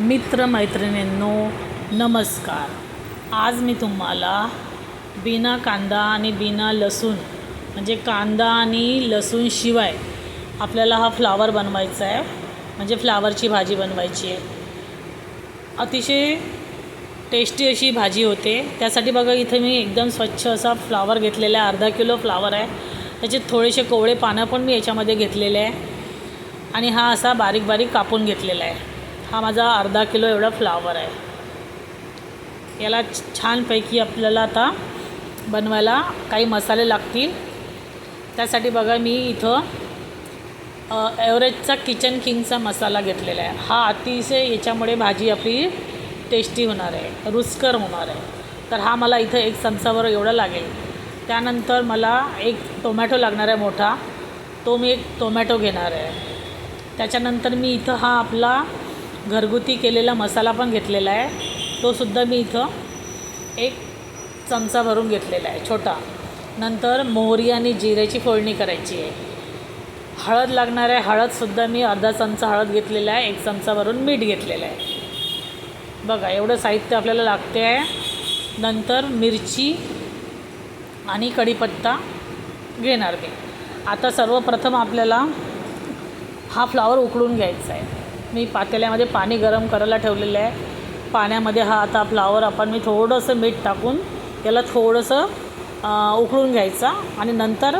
मित्रमैत्रिणींनो नमस्कार. आज मी तुम्हाला बिना कांदा आणि बिना लसूण म्हणजे कांदा आणि लसूणशिवाय आपल्याला हा फ्लावर बनवायचा आहे. म्हणजे फ्लावरची भाजी बनवायची आहे. अतिशय टेस्टी अशी भाजी होते. त्यासाठी बघा इथे मी एकदम स्वच्छ असा फ्लावर घेतलेला आहे. अर्धा किलो फ्लावर आहे. त्याचे थोडेसे कोवळे पानं पण मी याच्यामध्ये घेतलेले आहे. आणि हा असा बारीक बारीक कापून घेतलेला आहे. हा माझा अर्धा किलो एवढा फ्लावर आहे. याला छानपैकी आपल्याला आता बनवायला काही मसाले लागतील. त्यासाठी बघा मी इथं अ, एव्हरेजचा किचन किंगचा मसाला घेतलेला आहे. हा अतिशय याच्यामुळे भाजी आपली टेस्टी होणार आहे रुचकर होणार आहे. तर हा मला इथं एक चमचावर एवढा लागेल. त्यानंतर मला एक टोमॅटो लागणार आहे मोठा. तो मी एक टोमॅटो घेणार आहे. त्याच्यानंतर मी इथं हा आपला घरगुती केलेला मसाला पण घेतलेला आहे. तोसुद्धा मी इथं एक चमचा भरून घेतलेला आहे छोटा. नंतर मोहरी आणि जिऱ्याची फोडणी करायची आहे. हळद लागणार आहे हळदसुद्धा मी अर्धा चमचा हळद घेतलेला आहे एक चमचा भरून मीठ घेतलेलं आहे. बघा एवढं साहित्य आपल्याला लागते आहे. नंतर मिरची आणि कढीपत्ता घेणार मी. आता सर्वप्रथम आपल्याला हा फ्लावर उकळून घ्यायचा आहे. मी पातेल्यामध्ये पाणी गरम करायला ठेवलेलं आहे. पाण्यामध्ये हा आता फ्लावर आपण मी थोडंसं मीठ टाकून याला थोडंसं उकळून घ्यायचा आणि नंतर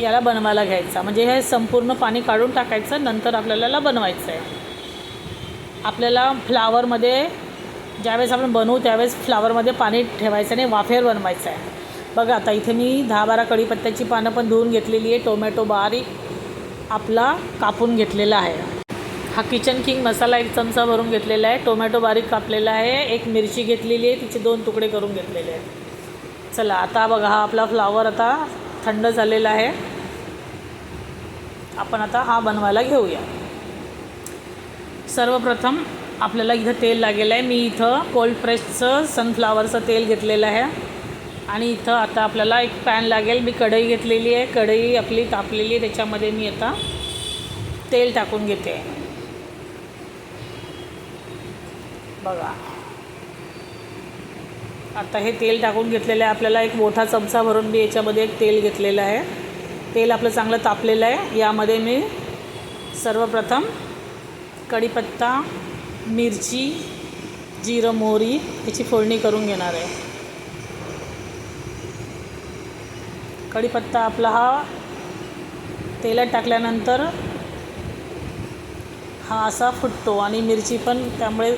याला बनवायला घ्यायचा. म्हणजे हे संपूर्ण पाणी काढून टाकायचं नंतर आपल्याला याला बनवायचं आहे. आपल्याला फ्लावरमध्ये ज्यावेळेस आपण बनवू त्यावेळेस फ्लावरमध्ये पाणी ठेवायचं आणि वाफेर बनवायचं आहे. बघा आता इथे मी दहा बारा कढीपत्त्याची पानं पण धुवून घेतलेली आहे. टोमॅटो बारीक आपला कापून घेतलेला आहे. हा किचन किंग मसाला एक चमचा भरून घेतलेला आहे. टोमॅटो बारीक कापलेला आहे. एक मिरची घेतलेली आहे. तिचे दोन तुकडे करून घेतलेले आहेत. चला आता बघा हा आपला फ्लावर आता थंड झालेला आहे. आपण आता हा बनवायला घेऊया. सर्वप्रथम आपल्याला इथं तेल लागेल आहे. मी इथं कोल्ड प्रेसचं सनफ्लावरचं तेल घेतलेलं आहे. आणि इथं आता आपल्याला एक पॅन लागेल. मी कढई घेतलेली आहे. कढई आपली तापलेली आहे. त्याच्यामध्ये मी आता तेल टाकून घेते. बघा. आता हे तेल टाकून घेतलेलं आहे. आपल्याला एक मोठा चमचा भरून मी याच्यामध्ये एक तेल घेतलेलं आहे. तेल आपलं चांगलं तापलेलं आहे. यामध्ये मी सर्वप्रथम कढीपत्ता मिरची जिरं मोहरी याची फोडणी करून घेणार आहे. कढीपत्ता आपला हा तेलात टाकल्यानंतर हा असा फुटतो आणि मिरची पण त्यामुळे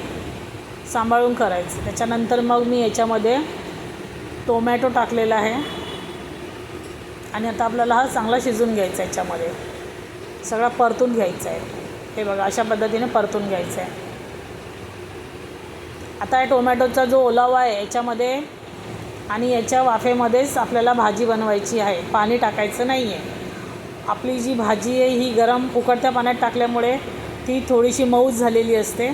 सांभाळून करायचं. त्याच्यानंतर मग मी याच्यामध्ये टोमॅटो टाकलेला आहे. आणि आता आपल्याला हा चांगला शिजून घ्यायचा आहे याच्यामध्ये. सगळा परतून घ्यायचा आहे. हे बघा अशा पद्धतीने परतून घ्यायचं आहे. आता या टोमॅटोचा जो ओलावा आहे याच्यामध्ये आणि याच्या वाफेमध्येच आपल्याला भाजी बनवायची आहे. पाणी टाकायचं नाही आहे. आपली जी भाजी आहे ही गरम उकडत्या पाण्यात टाकल्यामुळे ती थोडीशी मऊच झालेली असते.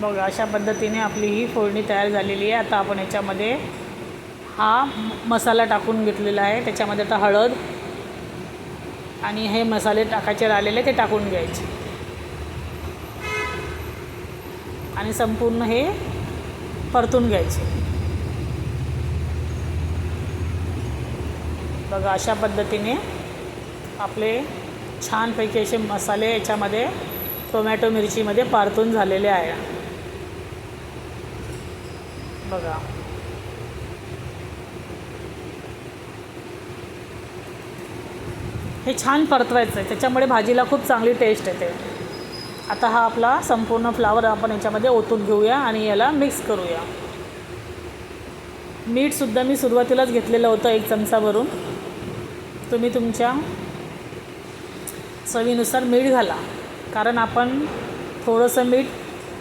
बघा अशा पद्धतीने आपली ही फोडणी तयार झालेली आहे. आता आपण याच्यामध्ये हा मसाला टाकून घेतलेला आहे. त्याच्यामध्ये आता हळद आणि हे मसाले टाकायचे राहिलेले ते टाकून घ्यायचे. आणि संपूर्ण हे परतून घ्यायचे. बघा अशा पद्धतीने आपले छानपैकी असे मसाले याच्यामध्ये टोमॅटो मिरचीमध्ये परतून झालेले आहे. बघा. हे छान परतवायचं आहे. त्याच्यामुळे भाजीला खूप चांगली टेस्ट येते. आता हा आपला संपूर्ण फ्लावर आपण याच्यामध्ये ओतून घेऊया आणि याला मिक्स करूया. मीठसुद्धा मी सुरुवातीलाच घेतलेलं होतं एक चमचा भरून तुम्ही तुमच्या चवीनुसार मीठ घाला. कारण आपण थोडंसं मीठ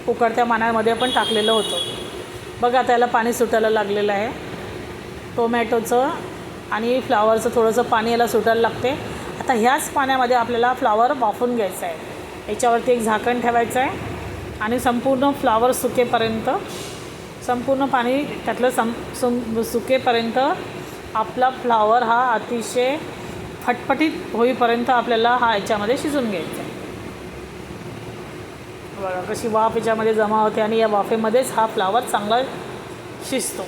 उकडत्या पाण्यामध्ये पण टाकलेलं होतं. बघा त्याला पाणी सुटायला लागलेलं आहे. टोमॅटोचं आणि फ्लावरचं थोडंसं पाणी याला सुटायला लागते. आता ह्याच पाण्यामध्ये आपल्याला फ्लावर वाफून घ्यायचं आहे. याच्यावरती एक झाकण ठेवायचं आहे आणि संपूर्ण फ्लावर सुकेपर्यंत संपूर्ण पाणी त्यातलं सं सं सुकेपर्यंत आपला फ्लावर हा अतिशय फटफटीत होईपर्यंत आपल्याला हा याच्यामध्ये शिजून घ्यायचा आहे. बघा कशी वाफ याच्यामध्ये जमा होते आणि या वाफेमध्येच हा फ्लावर चांगला शिजतो.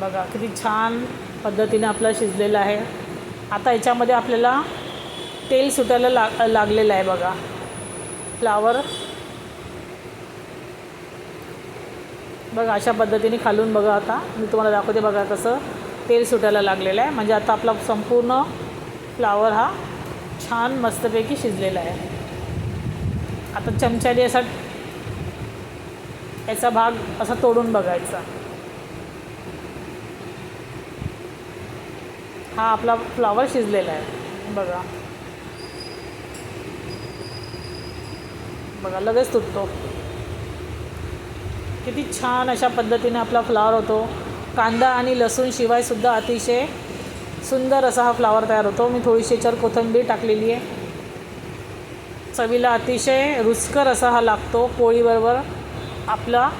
बघा किती छान पद्धतीने आपला शिजलेला आहे. आता याच्यामध्ये आपल्याला तेल सुटायला लाग लागलेलं आहे बघा. फ्लावर. बघा अशा पद्धतीने खालून बघा आता. मी तुम्हाला दाखवते बघा कसं तेल सुटायला लागलेलं आहे. म्हणजे आता आपला संपूर्ण फ्लावर हा छान मस्तपैकी शिजलेला आहे. आता चमच्याने असा याचा भाग असा तोडून बघायचा. हा आपला फ्लावर शिजलेला आहे. बघा. बघा लगेच तुटतो. किती छान अशा पद्धतीने आपला फ्लावर होतो. कांदा आणि लसूण शिवाय सुद्धा अतिशय सुंदर असा हा फ्लावर तयार होतो. मी थोडीशी याच्यावर कोथिंबीर टाकलेली आहे. चवीला अतिशय रुचकर असा हा लागतो. पोळीबरोबर आपला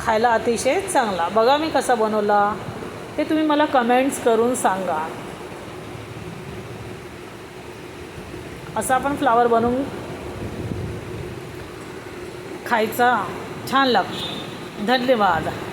खायला अतिशय चांगला. बघा मी कसा बनवला. ते तुम्ही मला कमेंट्स करून सांगा. असा आपण फ्लावर बनवून खायचा छान लागतो. धन्यवाद.